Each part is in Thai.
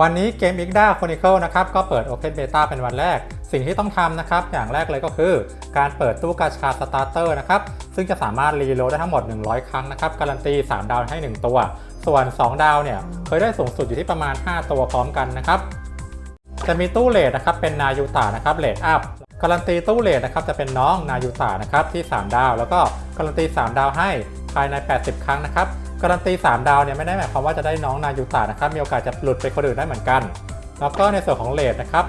วันนี้เกม Igda Chronicle นะครับก็เปิด Open Beta เป็นวันแรก สิ่งที่ต้องทำนะครับ อย่างแรกเลยก็คือ การเปิดตู้กาชาสตาร์เตอร์นะครับ ซึ่งจะสามารถรีโหลดได้ทั้งหมด 100 ครั้งนะครับ การันตี 3 ดาวให้ 1 ตัว ส่วน 2 ดาวเนี่ย เคยได้สูงสุดอยู่ที่ประมาณ 5 ตัวพร้อมกันนะครับ จะมีตู้เลทนะครับเป็นนายูตานะครับเลทอัพการันตีตู้เลทนะครับจะเป็นน้องนายูตานะครับที่ 3 ดาว แล้วก็การันตี 3 ดาวให้ภายใน 80 ครั้งนะครับ การันตี 3 ดาวเนี่ยไม่ได้หมายความว่าจะได้น้องนายูตานะครับมีโอกาสจะหลุดไปคนอื่นได้เหมือนกัน แล้วก็ในส่วนของเลทนะครับ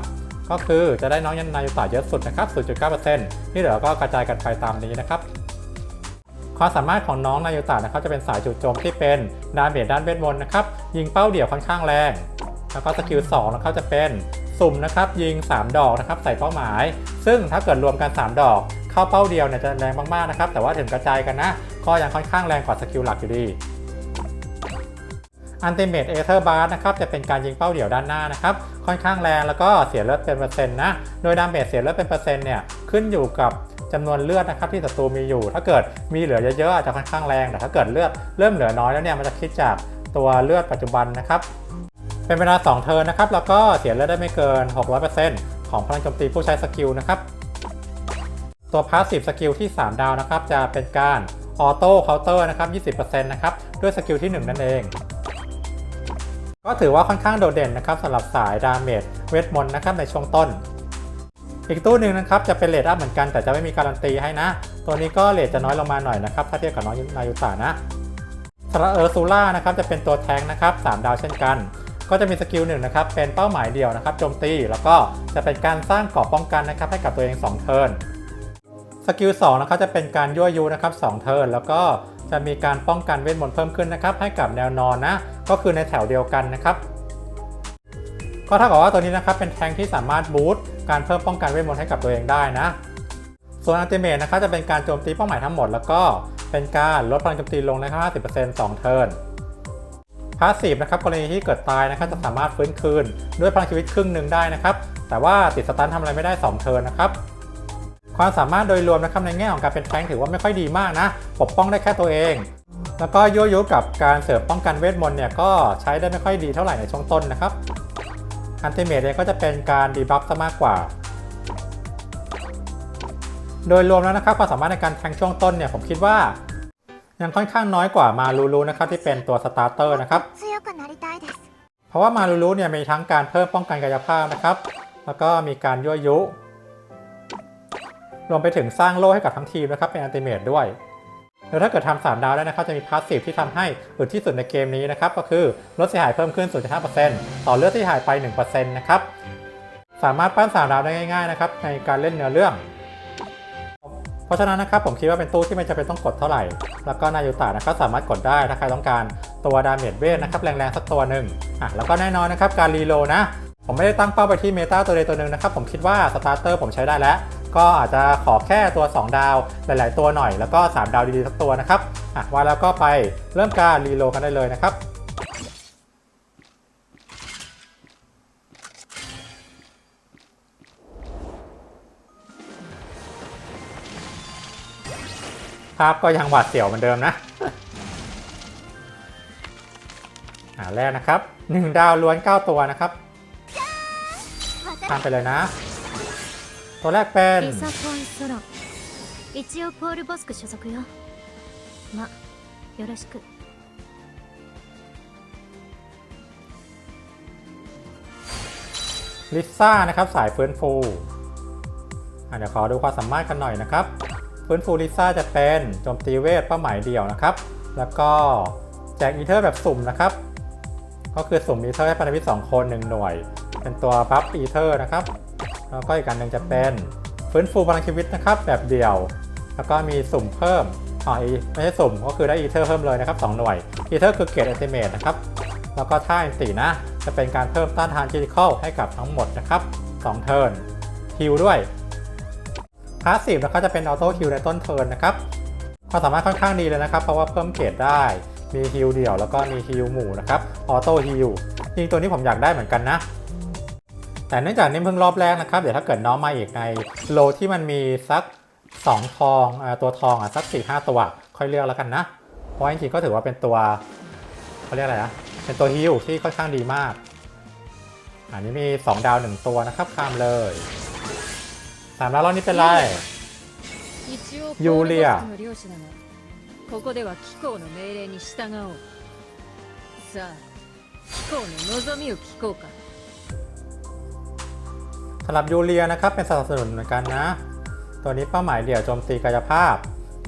ก็คือจะได้น้องยันนายูตาเยอะสุดนะครับ 0.9%ที่เหลือก็กระจายกันไปตามนี้นะครับความสามารถของน้องนายูตะนะครับจะเป็นสายจู่โจมที่เป็นดาเมจด้านเวทมนต์นะครับยิงเป้าเดี่ยวค่อนข้างแรง แล้วก็สกิล2นะครับจะเป็นสุ่มนะครับยิง 3 ดอกนะครับใส่เป้าหมาย ซึ่งถ้าเกิดรวมกัน 3 ดอก เข้าเป้าเดียวเนี่ยจะแรงมากๆนะครับแต่ว่าถึงกระจายกันนะก็ยังค่อนข้างแรงกว่าสกิลหลักอยู่ดี อันติเมตเอเธอร์บาร์นะครับจะเป็นการยิงเป้าเดี่ยวด้านหน้านะครับ ค่อนข้างแรงแล้วก็เสียเลือดเป็นเปอร์เซ็นต์นะ โดยดาเมจเสียเลือดเป็นเปอร์เซ็นต์เนี่ยขึ้นอยู่กับจำนวนเลือดนะครับที่ศัตรูมีอยู่ ถ้าเกิดมีเหลือเยอะๆอาจจะค่อนข้างแรงแต่ถ้าเกิดเลือดเริ่มเหลือน้อยแล้วเนี่ยมันจะคิดจากตัวเลือดปัจจุบันนะครับเป็นเวลา 2 เทิร์นนะครับแล้วก็เสียเลือดได้ไม่เกิน 600%ของพลังโจมตีผู้ใช้สกิลนะครับตัวพาสซีฟสกิลที่ 3 ดาวนะครับจะเป็นการออโต้เคาน์เตอร์นะครับ 20%นะครับด้วยสกิลที่ 1 นั่นเอง ก็ถือว่าค่อนข้างโดดเด่นนะครับสำหรับสายดาเมจเวทมนต์นะครับในช่วงต้น อีกตู้หนึ่งนะครับจะเป็นเลทอัพเหมือนกันแต่จะไม่มีการันตีให้นะ ตัวนี้ก็เลทจะน้อยลงมาหน่อยนะครับถ้าเทียบกับน้องนายุตะนะสำหรับเออร์ซูล่านะครับจะเป็นตัวแทงนะครับ3ดาวเช่นกัน ก็จะมีสกิลหนึ่งนะครับเป็นเป้าหมายเดียวนะครับโจมตีแล้วก็จะเป็นการสร้างเกราะป้องกันนะครับให้กับตัวเอง2เทิร์นสกิล2นะครับจะเป็นการยั่วยุนะครับ2เทิร์นแล้วก็ จะมีการป้องกันเวทมนต์เพิ่มขึ้นนะครับให้กับแนวนอนนะ ก็คือในแถวเดียวกันนะครับก็เท่ากับว่าตัวนี้นะครับเป็นแทงที่สามารถบูตการเพิ่มป้องกันเวทมนต์ให้กับตัวเองได้นะ ส่วนอัลติเมทนะครับจะเป็นการโจมตีเป้าหมายทั้งหมด แล้วก็เป็นการลดพลังโจมตีลงนะครับ50% 2เทิร์นพาสซีฟนะครับกรณีที่เกิดตายนะครับจะสามารถฟื้นคืน ด้วยพลังชีวิตครึ่งหนึ่งได้นะครับ แต่ว่าติดสตันทำอะไรไม่ได้ 2 เทิร์นนะครับ ความสามารถโดยรวมนะครับในแง่ของการเป็นแฟงถือว่าไม่ค่อยดีมากนะ ปกป้องได้แค่ตัวเอง แล้วก็ยั่วยุกับการเสริมป้องกันเวทมนต์เนี่ยก็ใช้ได้ไม่ค่อยดีเท่าไหร่ในช่วงต้นนะครับอันเทเมทเนี่ยก็จะเป็นการดีบัฟซะมากกว่า โดยรวมแล้วนะครับความสามารถในการแทงช่วงต้นเนี่ยผมคิดว่า ยังค่อนข้างน้อยกว่ามาลูลูนะครับที่เป็นตัวสตาร์เตอร์นะครับเพราะว่ามาลูลูเนี่ยมีทั้งการเพิ่มป้องกันกายภาพนะครับ แล้วก็มีการยั่วยุ รวมไปถึงสร้างโล่ให้กับทั้งทีมนะครับเป็นอันติเมทด้วยแล้วถ้าเกิดทำสามดาวได้นะครับจะมีพาสซีฟที่ทำให้อึดที่สุดในเกมนี้นะครับก็คือลดเสียหายเพิ่มขึ้น 0.5%ต่อเลือดที่หายไป 1%นะครับสามารถปั้นสามดาวได้ง่ายๆนะครับในการเล่นเนื้อเรื่อง เพราะฉะนั้นนะครับผมคิดว่าเป็นตู้ที่ไม่จำเป็นต้องกดเท่าไหร่ แล้วก็นายูตะนะครับสามารถกดได้ถ้าใครต้องการตัวดาเมจเวทนะครับแรงๆสักตัวหนึ่งอะแล้วก็แน่นอนนะครับการรีโหลนะ ผมไม่ได้ตั้งเป้าไปที่เมตาตัวใดตัวหนึ่งนะครับ ผมคิดว่าสตาร์เตอร์ผมใช้ได้แล้ว ก็อาจจะขอแค่ตัว 2 ดาว หลาย ๆ ตัวหน่อย แล้วก็ 3 ดาวดีๆสักตัวนะครับอะว่าแล้วก็ไปเริ่มการรีโลกันได้เลยนะครับภาพก็ยังหวาดเสียวเหมือนเดิมนะอ่าแรกนะครับ 1 ดาวล้วน 9 ตัวนะครับ ทานไปเลยนะ ตัวแรกเป็น リサコンソロ一応ポールボスク所属よまよろしく ลิซ่านะครับสายฟื้นฟูอ่ะเดี๋ยวขอดูความสามารถกันหน่อยนะครับ ฟื้นฟูลิซ่าจะเป็นโจมตีเวทเป้าหมายเดี่ยวนะครับ แล้วก็แจกอีเทอร์แบบสุ่มนะครับ ก็คือสุ่มอีเทอร์ให้พันธมิตร2คน 1 หน่วย เป็นตัวบัฟอีเทอร์นะครับ แล้วก็อีกการหนึ่งจะเป็นฟื้นฟูพลังชีวิตนะครับ แบบเดี่ยว แล้วก็มีสุ่มเพิ่มอ๋ออีไม่ใช่สุ่มก็คือได้อีเทอร์เพิ่มเลยนะครับ2หน่วยอีเทอร์คือเกรดอัลติเมทนะครับ แล้วก็ท่าอินตีนะ จะเป็นการเพิ่มต้านทานคิริคอลให้กับทั้งหมดนะครับ2เทิร์นฮิลด้วยพาสซีฟนะครับจะเป็นออโต้ฮิลในต้นเทิร์นนะครับความสามารถค่อนข้างดีเลยนะครับ เพราะว่าเพิ่มเกรดได้มีฮิลเดี่ยวแล้วก็มีฮิลหมู่นะครับออโต้ฮิลจริงตัวนี้ผมอยากได้เหมือนกันนะ แต่เนื่องจากนี่เพิ่งรอบแรกนะครับ เดี๋ยวถ้าเกิดน้องมาอีกในโลที่มันมีสัก 2 ทองอาตัวทองอ่ะสัก 4 5 ตัว ค่อยเลือกแล้วกันนะ เพราะจริงๆก็ถือว่าเป็นตัวเขาเรียกอะไรนะ เป็นตัวฮิลที่ค่อนข้างดีมาก อันนี้มี 2 ดาว 1 ตัวนะครับข้ามเลยสามดาวรอบนี้เป็นไร 一応ユーリアポールボスの領主だがここでは機構の命令に従おうさあ機構の望みを聞こうか สำหรับยูเรียนะครับเป็นสนับสนุนเหมือนกันนะ ตัวนี้เป้าหมายเดี่ยวโจมตีกายภาพ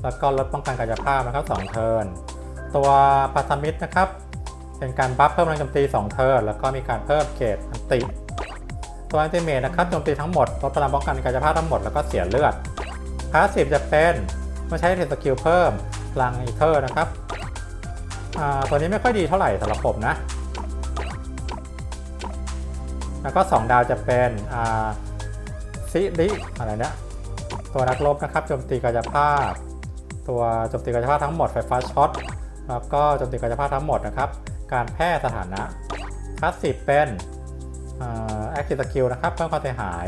แล้วก็ลดป้องกันกายภาพนะครับ2เทิร์นตัวพัทมิตรนะครับเป็นการบัฟเพิ่มพลังโจมตี 2 เทิร์นแล้วก็มีการเพิ่มเกรดอันติตัวอันติเมทนะครับโจมตีทั้งหมดลดพลังป้องกันกายภาพทั้งหมดแล้วก็เสียเลือดพาสซีฟจะเป็นเมื่อใช้เทสกิลเพิ่มพลังอีเทอร์นะครับตัวนี้ไม่ค่อยดีเท่าไหร่สำหรับผมนะ แล้วก็ 2 ดาวจะเป็นซิริอะไรเนี่ยตัวนักรบนะครับโจมตีกายภาพ ตัวโจมตีกายภาพทั้งหมดไฟฟ้าช็อตแล้วก็โจมตีกายภาพทั้งหมดนะครับ การแพร่สถานะพาสซีฟเป็นแอคทีฟสกิลนะครับเพิ่มความเสียหาย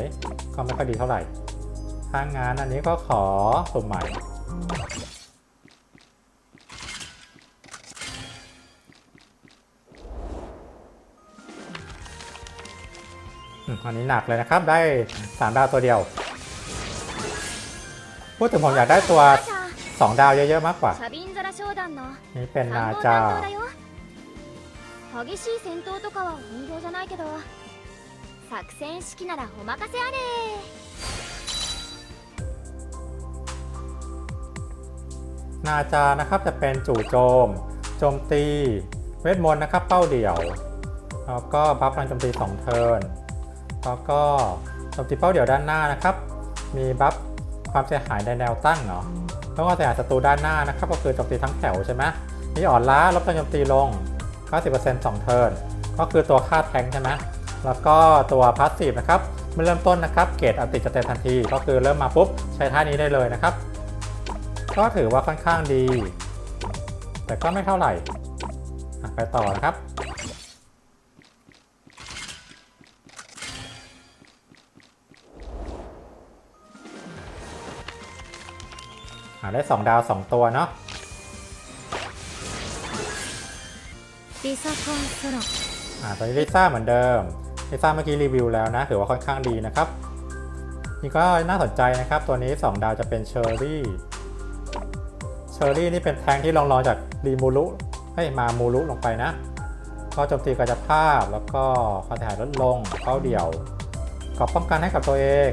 ก็ไม่ค่อยดีเท่าไหร่ถ้างานอันนี้ก็ขอสุ่มใหม่ อืมอันนี้หนักเลยนะครับได้ 3 ดาวตัวเดียว พูดถึงผมอยากได้ตัว じゃ 2 ดาวเยอะๆมากกว่า あサビンザラ商団の นี่เป็นนา 参謀 จา 担当だよ激しい戦闘とかは本業じゃないけど作戦指揮ならお任せあれ นาจานะครับจะเป็นจู่โจม โจมตี เวทมนต์นะครับเป้าเดี่ยว แล้วก็บัฟพลังโจมตี 2 เทิร์น แล้วก็โจมตีเป้าเดี่ยวด้านหน้านะครับ มีบัฟความเสียหายในแนวตั้งเนาะแล้วก็เสียหายศัตรูด้านหน้านะครับ ก็คือโจมตีทั้งแถวใช่ไหมมีอ่อนล้าลดพลังโจมตีลง 90% 2 เทิร์น ก็คือตัวค่าแทงใช่ไหมแล้วก็ตัวพาสซีฟนะครับเมื่อเริ่มต้นนะครับ เกรดอัติจะเต็มทันที ก็คือเริ่มมาปุ๊บใช้ท่านี้ได้เลยนะครับ ก็ถือว่าค่อนข้างดี แต่ก็ไม่เท่าไหร่ไปต่อนะครับ อาได้สองดาวสองตัวเนาะลิซ่าคอนสโลอ่าตอนนี้ลิซ่าเหมือนเดิมลิซ่าเมื่อกี้รีวิวแล้วนะถือว่าค่อนข้างดีนะครับนี่ก็น่าสนใจนะครับตัวนี้ 2 ดาวจะเป็นเชอร์รี่เชอร์รี่นี่เป็นแทงที่ลองรองจากรีมูลุให้มามูลุลงไปนะก็โจมตีกายภาพแล้วก็ความเสียหายลดลงเข้าเดี่ยวก็ป้องกันให้กับตัวเอง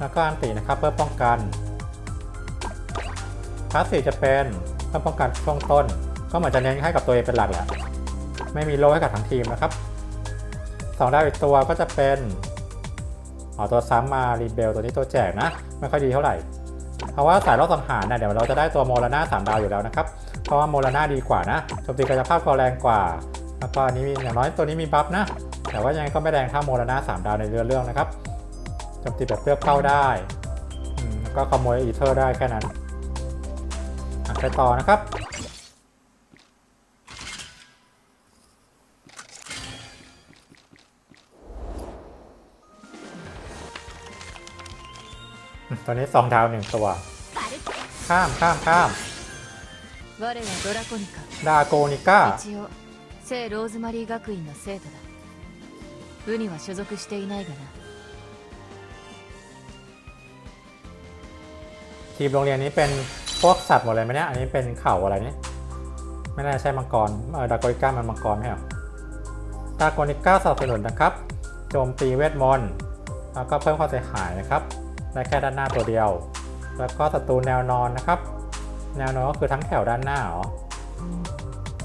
แล้วก็อันตินะครับเพื่อป้องกันพาสซีฟจะเป็นเพื่อป้องกันช่วงต้น ก็เหมือนจะเน้นให้กับตัวเองเป็นหลักแหละไม่มีโลให้กับทั้งทีมนะครับสองดาวอีกตัวก็จะเป็นอ๋อตัวซ้ำมารีเบลตัวนี้ตัวแจกนะ ไม่ค่อยดีเท่าไหร่ เพราะว่าสายรอบสังหารเนี่ยเดี๋ยวเราจะได้ตัวโมลนาสามดาวอยู่แล้วนะครับ เพราะว่าโมลนาดีกว่านะโจมตีกายภาพก็แรงกว่าแล้วก็อันนี้อย่างน้อยตัวนี้มีบัฟนะ แต่ว่ายังไงก็ไม่แรงเท่าโมลนาสามดาวในเรือเรื่องนะครับ โจมตีแบบเลือกเข้าได้อืมแล้วก็ขโมยอีเทอร์ได้แค่นั้นอ่ะไปต่อนะครับ ตัวนี้ 2 ดาว 1 ตัว バル ข้ามข้ามข้าม 我はドラコニカ ดาโกนิก้า 一応聖ローズマリー学院の生徒だ部には所属していないがな ทีมโรงเรียนนี้เป็นพวกสัตว์หมดเลยไหมเนี่ย อันนี้เป็นเข่าอะไรนี่ไม่น่าใช่มังกร เออดาโกนิก้ามันมังกรไหมเหรอดาโกนิก้าสนับสนุนนะครับ โจมตีเวทมนต์ แล้วก็เพิ่มความเสียหายนะครับ ได้แค่ด้านหน้าตัวเดียว แล้วก็ศัตรูแนวนอนนะครับ แนวนอนก็คือทั้งแถวด้านหน้าเหรอ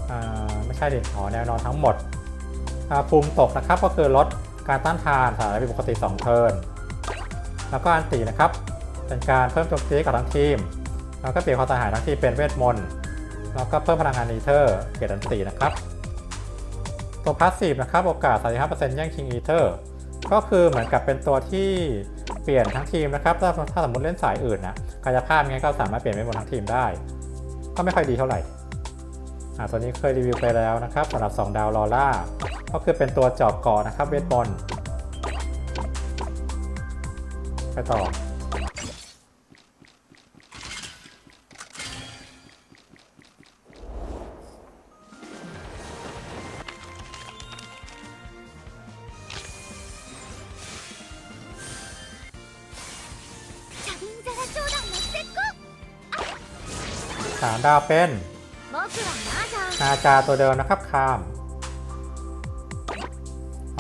อ่าไม่ใช่ดิอ๋อแนวนอนทั้งหมดภูมิตกนะครับก็คือลดการต้านทานสานะผิดปกติ 2 เทิร์น แล้วก็อันตีนะครับ เป็นการเพิ่มโจมตีกับทั้งทีม แล้วก็เปลี่ยนความเสียหายทั้งทีมเป็นเวทมนต์แล้วก็เพิ่มพลังงานอีเทอร์เกียรติอันตีนะครับ ตัวพาสซีฟนะครับ โอกาส 35%แย่งชิงอีเทอร์ ก็คือเหมือนกับเป็นตัวที่เปลี่ยนทั้งทีมนะครับถ้าถ้าสมมติเล่นสายอื่นนะกายภาพงั้นก็สามารถเปลี่ยนไปหมดทั้งทีมได้ ก็ไม่ค่อยดีเท่าไหร่อ่าตัวนี้เคยรีวิวไปแล้วนะครับสำหรับ 2 ดาวลอล่าก็คือเป็นตัวจอบเกาะนะครับเวทมนต์ไปต่อ ดาวเป็นอาจาตัวเดิมนะครับคาม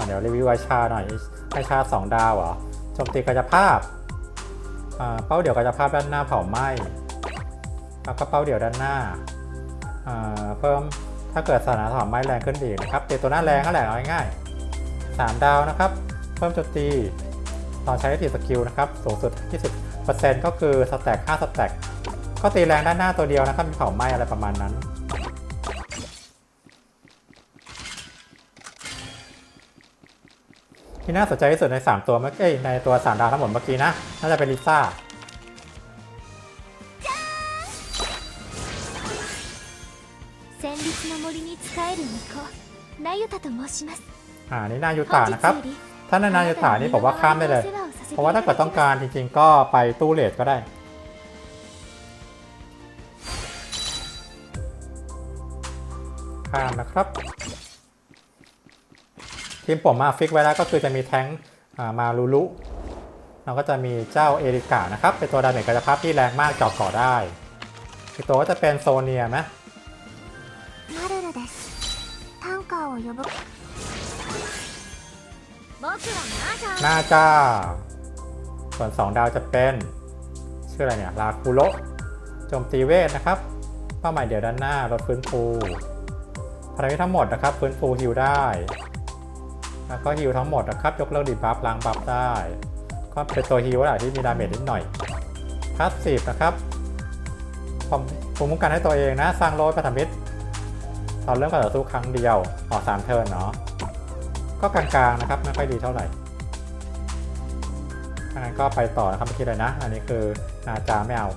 เดี๋ยวรีวิวไอชาหน่อยไอชาสองดาวเหรอโจมตีกายภาพเป้าเดี่ยวกายภาพด้านหน้าเผาไหม้แล้วก็เป้าเดี่ยวด้านหน้าเพิ่มถ้าเกิดสถานะเผาไหม้แรงขึ้นอีกนะครับเตะตัวหน้าแรงก็แหละง่ายๆสามดาวนะครับ เพิ่มโจมตีตอนใช้ทีสกิลนะครับสูงสุดยี่สิบเปอร์เซ็นต์ก็คือสแต็ก5สแต็ก ก็ตีแรงด้านหน้าตัวเดียวนะครับมีเผาไหม้อะไรประมาณนั้นที่น่าสนใจที่สุดใน 3 ตัวเมื่อกี้ในตัว 3 ดาวทั้งหมดเมื่อกี้นะ น่าจะเป็นลิซ่า อ่า นี่นายูตานะครับท่านานายุตานี่บอกว่าข้ามได้เลย เพราะว่าถ้าเกิดต้องการจริงๆ ก็ไปตู้เลดก็ได้้ามนะครับ ทีมผมมาฟิกไว้แล้วก็คือจะมีแท้งมาลูลุเราก็จะมีเจ้าเอริกานะครับ เป็นตัวดาเมจกายภาพที่แรงมากเจาะก่อได้อีกตัวก็จะเป็นโซเนียไหมน้าจ้า ส่วนสองดาวจะเป็นชื่ออะไรเนี่ยลาคูโรโจมตีเวทนะครับ เป้าหมายเดี๋ยวด้านหน้ารดฟื้นฟู พลังทั้งหมดนะครับฟื้นฟูฮิลได้ แล้วก็ฮิลทั้งหมดนะครับ ยกเลิกดีบัฟล้างบัฟได้ ก็เป็นตัวฮิลแหละที่มีดาเมจนิดหน่อยพาสซีฟนะครับผมภูมิคุ้มกันให้ตัวเองนะ สร้างโลดพันธมิตรตอนเริ่มการต่อสู้ครั้งเดียวออกสามเทิร์นเนาะก็กลางๆนะครับไม่ค่อยดีเท่าไหร่อันนั้นก็ไปต่อนะครับไม่คิดเลยนะ อันนี้คือนาจาไม่เอา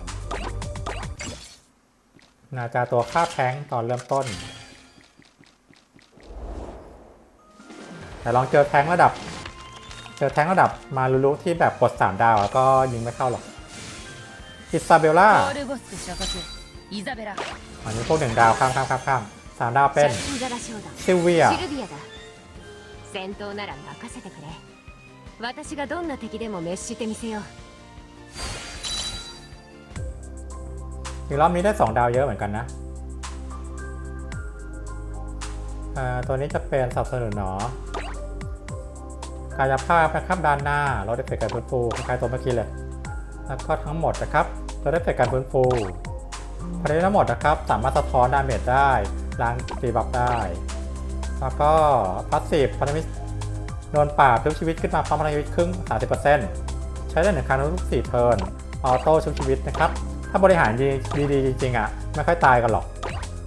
นาจาตัวค่าบแท้งตอนเริ่มต้น แต่ลองเจอแท้งระดับ เจอแท้งระดับมาลุลุที่แบบกด 3 ดาวอะก็ยิงไม่เข้าหรอก อิซาเบลล่า オールボス所属イザベラ อันนี้พวกหนึ่งดาวข้ามข้ามข้ามข้ามสามดาวเป็น シャインザラショーダ ซิลเวีย シルビアだ戦闘なら任せてくれ私がどんな敵でも滅してみせよう อีกรอบนี้ได้ 2 ดาวเยอะเหมือนกันนะอ่าตัวนี้จะเป็นสนับสนุนเนาะ กายภาพนะครับด้านหน้าเราได้เฟกการฟื้นฟูคล้ายตัวเมื่อกี้เลยแล้วก็ทั้งหมดนะครับเราได้เฟกการฟื้นฟูพอได้ทั้งหมดนะครับสามารถสะท้อนดาเมจได้ล้างตีบัฟได้ แล้วก็พาสซีฟพันธมิตรโดนป่าบชุบชีวิตขึ้นมาพร้อมพลังชีวิตครึ่ง 30%ใช้ได้หนึ่งครั้งทุก4เทิร์นออโต้ชุบชีวิตนะครับ ถ้าบริหารดีดีๆจริงๆอะไม่ค่อยตายกันหรอก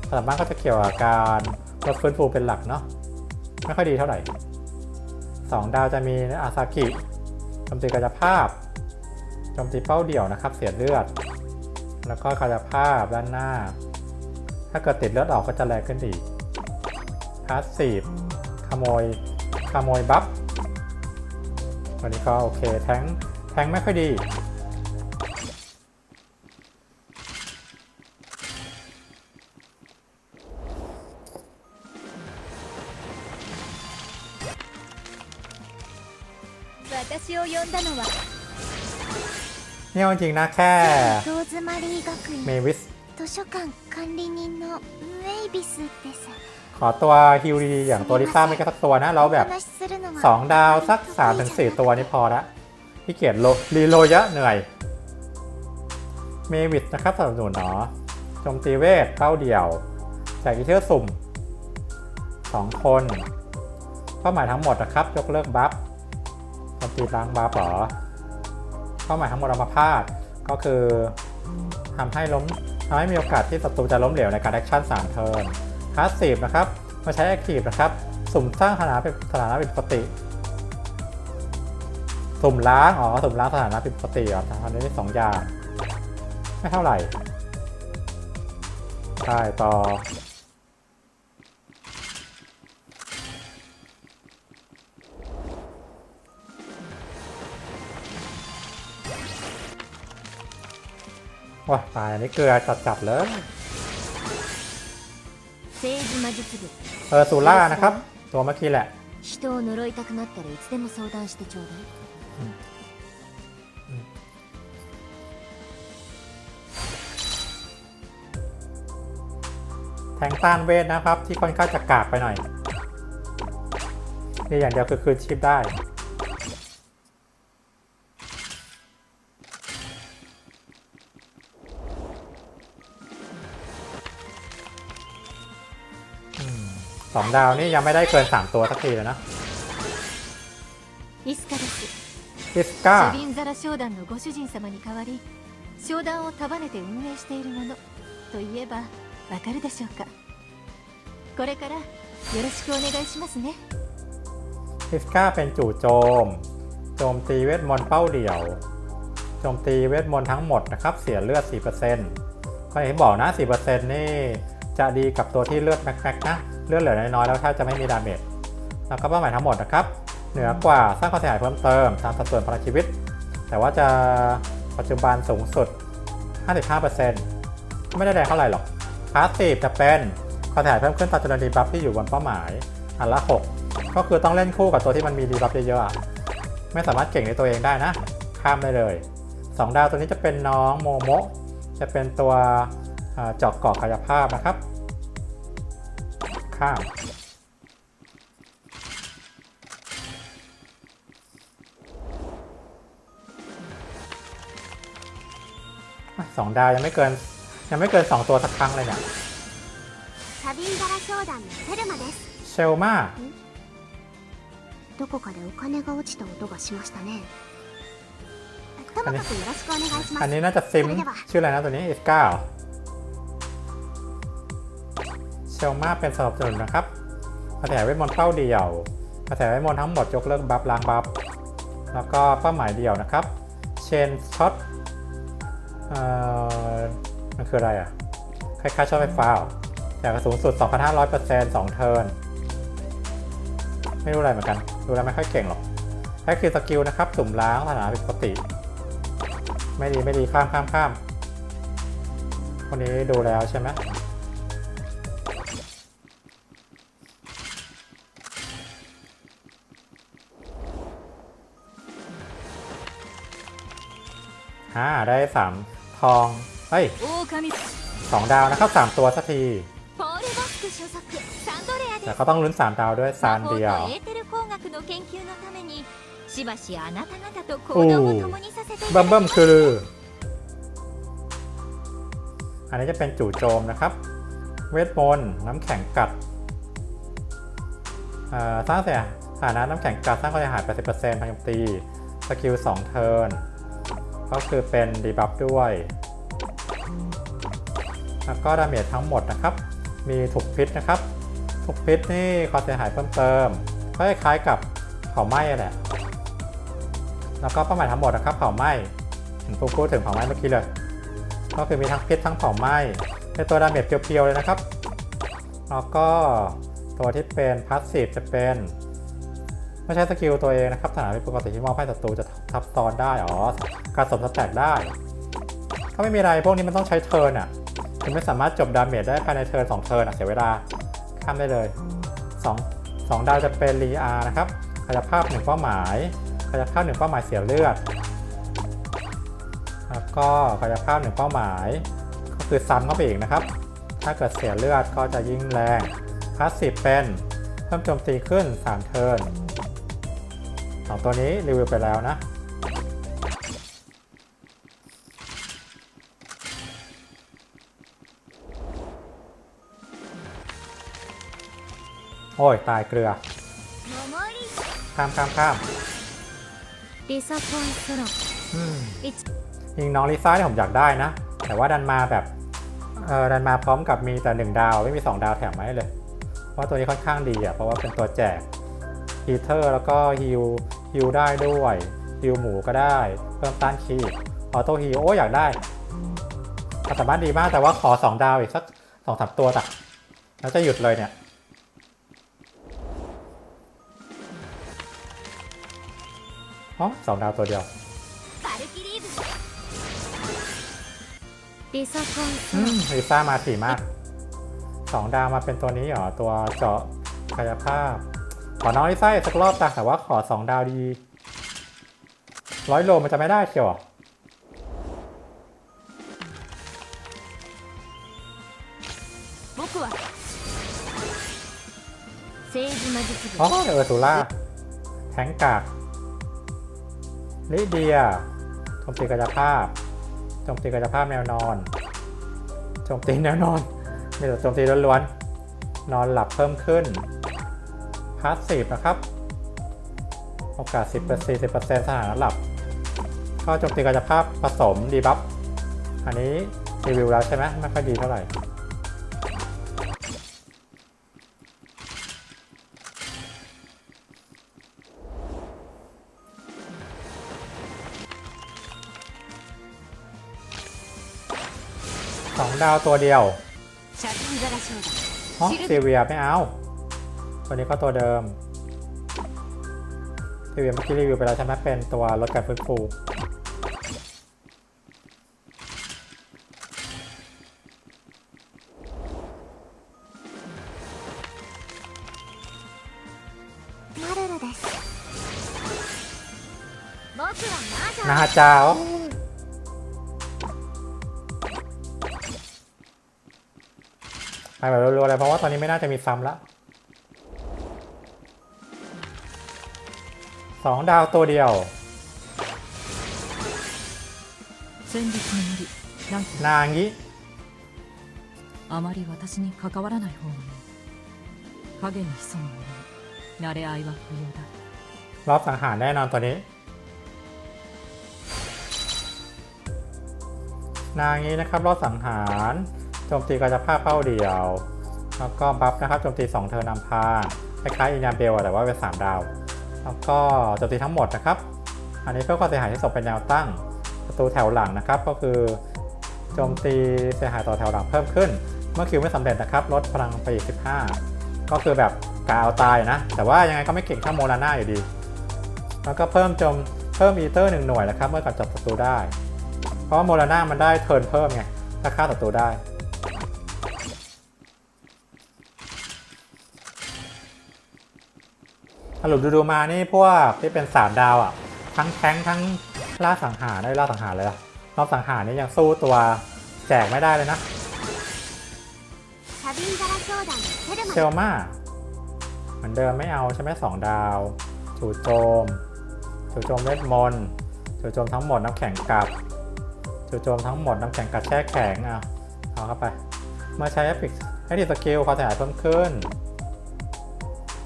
ส่วนมากก็จะเกี่ยวกับการลดฟื้นฟูเป็นหลักเนาะไม่ค่อยดีเท่าไหร่ สองดาวจะมีอาซากิโจมตีกายภาพโจมตีเป้าเดี่ยวนะครับ เสียเลือด แล้วก็กายภาพด้านหน้า ถ้าเกิดติดเลือดออกก็จะแรงขึ้นอีกพาสซีฟขโมยขโมยบัฟวันนี้ก็โอเคแทงแทงไม่ค่อยดี นี่ยจริงนะแค่เมวิสขอตัวฮิวดีอย่างตัวลิซ่าไม่ก็สักตัวนะเราแบบ 2 ดาวสัก 3-4 ตัวนี่พอละพี่เกียรโลรีโลเยอะเหนื่อย เมวิสนะครับสำหรับหนูเนาะจมตีเวทเข้าเดี่ยวแจกอีเทอร์สุ่ม 2 คนเป้าหมายทั้งหมดนะครับ ยกเลิกบัฟ โจมตีล้างบัฟเหรอเป้าหมายทั้งหมดเอามาพาดก็คือทำให้ล้มทำให้มีโอกาสที่ศัตรูจะล้มเหลวในการแอคชั่น3เทิร์นพาสซีฟนะครับมาใช้แอคทีฟนะครับ สุ่มสร้างสถานะเป็นสถานะเป็นปกติ สุ่มล้างอ๋อสุ่มล้างสถานะเป็นปกติอะทำได้สองอย่าง ไม่เท่าไหร่ได้ต่อ ว้าตายอันนี้เกลือจัดๆเลย 政治魔術部 เออซูล่านะครับ ตัวเมื่อกี้แหละ 人を呪いたくなったらいつでも相談してちょうだい แทงต้านเวทนะครับ ที่ค่อนข้างจะกากไปหน่อย นี่อย่างเดียวคือคืนชีพได้ สองดาวนี่ยังไม่ได้เกิน 3 ตัวสักทีเลยนะ イスカです อิสก้า シュビンザラ商団のご主人様に代わり商談を束ねて運営しているものといえばわかるでしょうかこれからよろしくお願いしますね อิสก้าเป็นจู่โจม โจมตีเวทมนต์เป้าเดี่ยว โจมตีเวทมนต์ทั้งหมดนะครับ เสียเลือด 4%ก็อย่างที่บอกนะ 4%นี่ จะดีกับตัวที่เลือดแม็กๆนะ เลือดเหลือน้อยๆแล้วแทบจะไม่มีดาเมจ แล้วก็เป้าหมายทั้งหมดนะครับ เหนือกว่าสร้างความเสียหายเพิ่มเติมตามสัดส่วนพลังชีวิต แต่ว่าจะปัจจุบันสูงสุด 55%ไม่ได้แรงเท่าไหร่หรอกพาสซีฟจะเป็นความเสียหายเพิ่มขึ้นตามจำนวนดีบัฟที่อยู่บนเป้าหมายอันละ 6 ก็คือต้องเล่นคู่กับตัวที่มันมีดีบัฟเยอะๆไม่สามารถเก่งในตัวเองได้นะ ข้ามได้เลย 2 ดาวตัวนี้จะเป็นน้องโมโมะจะเป็นตัว เจอกเกาะกายภาพนะครับ ข้าม สองดาวยังไม่เกินยังไม่เกิน 2 ตัวสักครั้งเลยเนี่ย サビンザラ商団のセルマです เชลมา どこかでお金が落ちた音がしましたねともかくよろしくお願いしま อัน す นี้น่าจะซิม それでは ชื่ออะไรนะตัวนี้อิสก้าเ ชลมาเป็นสนับสนุนนะครับกระแสเวทมนต์เป้าเดียวกระแสเวทมนต์ทั้งหมดยกเลิกบัฟล้างบัฟแล้วก็เป้าหมายเดียวนะครับ เชนช็อตเอ่อมันคืออะไรอะคล้ายๆช็อตไฟฟ้าแต่กระสูงสุด 2,500% 2 เทิร์น ไม่รู้อะไรเหมือนกัน ดูแล้วไม่ค่อยเก่งหรอกแค่คือสกิลนะครับ สุ่มล้างสถานะปกติ ไม่ดีไม่ดีข้ามข้ามข้ามคนนี้ดูแล้วใช่ไหม อ่าได้สามทอง เฮ้ยสองดาวนะครับสามตัวสักทีแต่เขาต้องลุ้นสามดาวด้วยซานเดียวอู้บัมบัมคืออันนี้จะเป็นจู่โจมนะครับ เวทมนต์น้ำแข็งกัดสร้างเสียฐานะน้ำแข็งกัดสร้างความเสียหาย 80%พันตี สกิล 2 เทิร์น ก็คือเป็นดีบัฟด้วย แล้วก็ดาเมจทั้งหมดนะครับ มีถูกพิษนะครับ ถูกพิษนี่ความเสียหายเพิ่มเติม ก็คล้ายกับเผาไหม้แหละ แล้วก็เป้าหมายทั้งหมดนะครับเผาไหม้ผมพูดพูดถึงเผาไหม้เมื่อกี้เลย ก็คือมีทั้งพิษทั้งเผาไหม้เป็นตัวดาเมจเพียวๆเลยนะครับ แล้วก็ตัวที่เป็นพาสซีฟจะเป็นไม่ใช่สกิลตัวเองนะครับฐานะเป็นปกติที่มอบให้ศัตรูจะทับซ้อนได้ อ๋อ การสมสแต็กได้ก็ไม่มีอะไรพวกนี้มันต้องใช้เทิร์นอะคือไม่สามารถจบดาเมจได้ภายในเทิร์นสองเทิร์นอะเสียเวลา ข้ามได้เลยสองสองดาวจะเป็นรีอาร์นะครับกายภาพหนึ่งเป้าหมายกายภาพหนึ่งเป้าหมายเสียเลือด แล้วก็กายภาพหนึ่งเป้าหมาย ก็คือซ้ำเข้าไปอีกนะครับ ถ้าเกิดเสียเลือดก็จะยิ่งแรงพาสซีฟเป็นเพิ่มโจมตีขึ้น 3 เทิร์นสองตัวนี้รีวิวไปแล้วนะ โอ้ย ตายเกลือ ข้ามข้ามข้ามยิงน้องลิซ่าที่ผมอยากได้นะ แต่ว่าดันมาแบบ เออดันมาพร้อมกับมีแต่ 1 ดาว ไม่มี 2 ดาวแถมมาให้เลยว่าตัวนี้ค่อนข้างดีอะ เพราะว่าเป็นตัวแจกฮีเทอร์แล้วก็ฮิลฮิลได้ด้วยฮิลหมูก็ได้ เพิ่มต้านคีออโต้ฮิลโอ้อยากได้คามสามารถดีมากแต่ว่าขอ 2 ดาวอีกสักสองสามตัวตักแล้วจะหยุดเลยเนี่ย อ๋อสองดาวตัวเดียวอืมลิซ่ามาสีมากสองดาวมาเป็นตัวนี้เหรอ ตัวเจาะกายภาพ ขอน้องลิซ่าสักรอบตาแต่ว่าขอสองดาวดี ร้อยโลมันจะไม่ได้เชียวอ๋อเออสุล่าแทงกาก ลิเดียโจมตีกายภาพโจมตีกายภาพแนวนอนโจมตีแนวนอนมีแต่โจมตีล้วนๆนอนหลับเพิ่มขึ้นพาสซีฟนะครับ โอกาส 10% 40%สถานะหลับ ก็โจมตีกายภาพผสมดีบัฟอันนี้รีวิวแล้วใช่ไหมไม่ค่อยดีเท่าไหร่ สองดาวตัวเดียวฮะเซเวียไม่เอาตัวนี้ก็ตัวเดิมเซเวียเมื่อกี้รีวิวไปแล้วใช่ไหมเป็นตัวรถการฟื้นฟูนาจาว ไปแบบรัวๆเลยเพราะว่าตอนนี้ไม่น่าจะมีซ้ำละสองดาวตัวเดียว 先日の無理なんて นางิ あまり私に関わらない方がいい影に潜む者慣れ合いは不要だ รอบสังหารแน่นอนตัวนี้ นางี้นะครับรอบสังหาร โจมตีกายภาพเป้าเดียว แล้วก็บัฟนะครับโจมตี 2เทอร์นำพาคล้ายๆอินยาเบลแต่ว่าเป็น 3 ดาว แล้วก็โจมตีทั้งหมดนะครับ อันนี้เพื่อความเสียหายที่ศพเป็นแนวตั้งประตูแถวหลังนะครับก็คือโจมตีเสียหายต่อแถวหลังเพิ่มขึ้น เมื่อคิวไม่สำเร็จนะครับลดพลังไปอีก15 ก็คือแบบกาวตายนะ แต่ว่ายังไงก็ไม่เก่งเท่าโมนาน่าอยู่ดี แล้วก็เพิ่มจมเพิ่มอีเตอร์หนึ่งหน่วยนะครับเมื่อกำจัดศัตรูได้ เพราะโมนาน่ามันได้เทิร์นเพิ่มไงถ้าฆ่าศัตรูได้ สรุปดูๆมานี่พวกที่เป็นสามดาวอะ ทั้งแท้งทั้งล่าสังหารได้ล่าสังหารเลยล่ะรอบสังหารนี่ยังสู้ตัวแจกไม่ได้เลยนะเซลมาเหมือนเดิมไม่เอาใช่ไหมสองดาวจูโจมจูโจมเวทมนต์จูโจมทั้งหมดน้ำแข็งกับจูโจมทั้งหมดน้ำแข็งกัดแช่แข็งเอาเอาเข้าไปมาใช้แอปพิกให้ดีสกิลความเสียเพิ่มขึ้น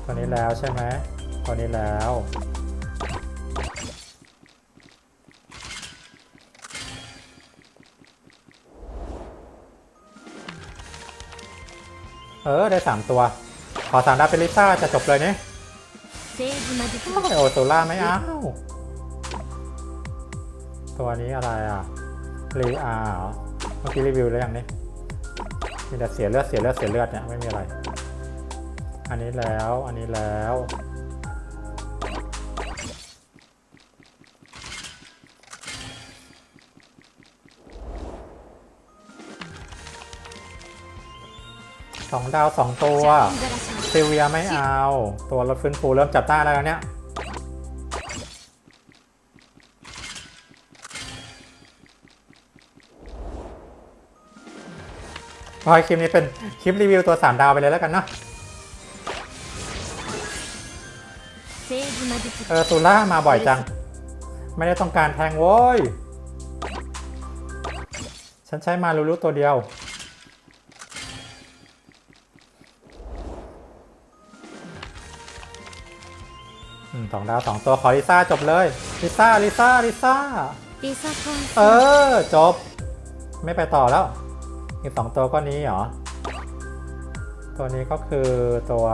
ตัวนี้แล้วใช่ไหม ตอนนี้แล้ว เออ ได้ 3 ตัว ขอสามดาวเป็นลิซ่า จะจบเลยเนี่ยโอโซล่าไม่เอาตัวนี้อะไรอะรีอาร์เมื่อกี้รีวิวแล้วยังนี่มีแต่เสียเลือดเสียเลือดเสียเลือดเนี่ยไม่มีอะไร อันนี้แล้วอันนี้แล้ว สองดาวสองตัวซิเวียไม่เอา ตัวรถฟื้นฟูเริ่มจับต้าแล้วเนี่ยพอยคลิปนี้เป็นคลิปรีวิวตัว 3 ดาวไปเลยแล้วกันเนาะเออตูล่ามาบ่อยจัง ไม่ได้ต้องการแทงโว้ย ฉันใช้มาลูลูตัวเดียว สองดาวสองตัวขอลิซ่าจบเลยลิซ่าลิซ่าลิซ่าลิซ่าพเออ จบ ไม่ไปต่อแล้วอีกสองตัวก็นี้เหรอ ตัวนี้ก็คือตัว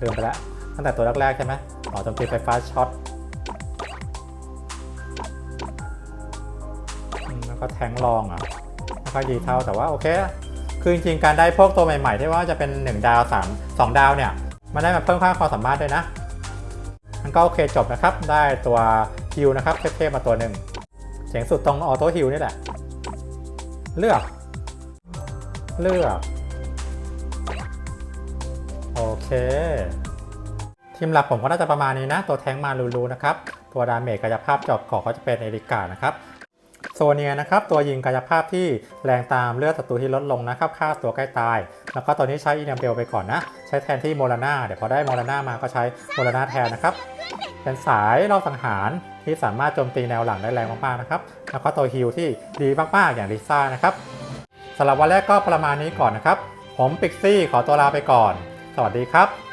ลืมไปแล้วตั้งแต่ตัวแรกๆใช่ไหมอ๋อจมตีไฟฟ้าช็อตแล้วก็แทงลองอะไม่ค่อยดีเท่าแต่ว่าโอเค คือจริงๆ การได้พวกตัวใหม่ๆ ที่ว่าจะเป็น 1 ดาว 3 2 ดาวเนี่ย มันได้มาเพิ่มค่าความสามารถด้วยนะ มันก็โอเคจบนะครับ ได้ตัวฮิวนะครับเทพๆมาตัวหนึ่งเจ๋งสุดตรงออโต้ฮิลนี่แหละ เลือก เลือก โอเค ทีมหลักผมก็น่าจะประมาณนี้นะ ตัวแทงมาลูลูนะครับ ตัวดาเมจกายภาพจอบเกาจะเป็นเอริกานะครับโซเนียนะครับตัวยิงกายภาพที่แรงตามเลือดศัตรูที่ลดลงนะครับค่าตัวใกล้ตาย แล้วก็ตัวนี้ใช้อีนาเบลไปก่อนนะ ใช้แทนที่โมราน่าเดี๋ยวพอได้โมราน่ามาก็ใช้โมราน่าแทนนะครับ เป็นสายรอบสังหารที่สามารถโจมตีแนวหลังได้แรงมากๆนะครับ แล้วก็ตัวฮิลที่ดีมากๆอย่างลิซ่านะครับสำหรับวันแรกก็ประมาณนี้ก่อนนะครับ ผมปิกซี่ขอตัวลาไปก่อน สวัสดีครับ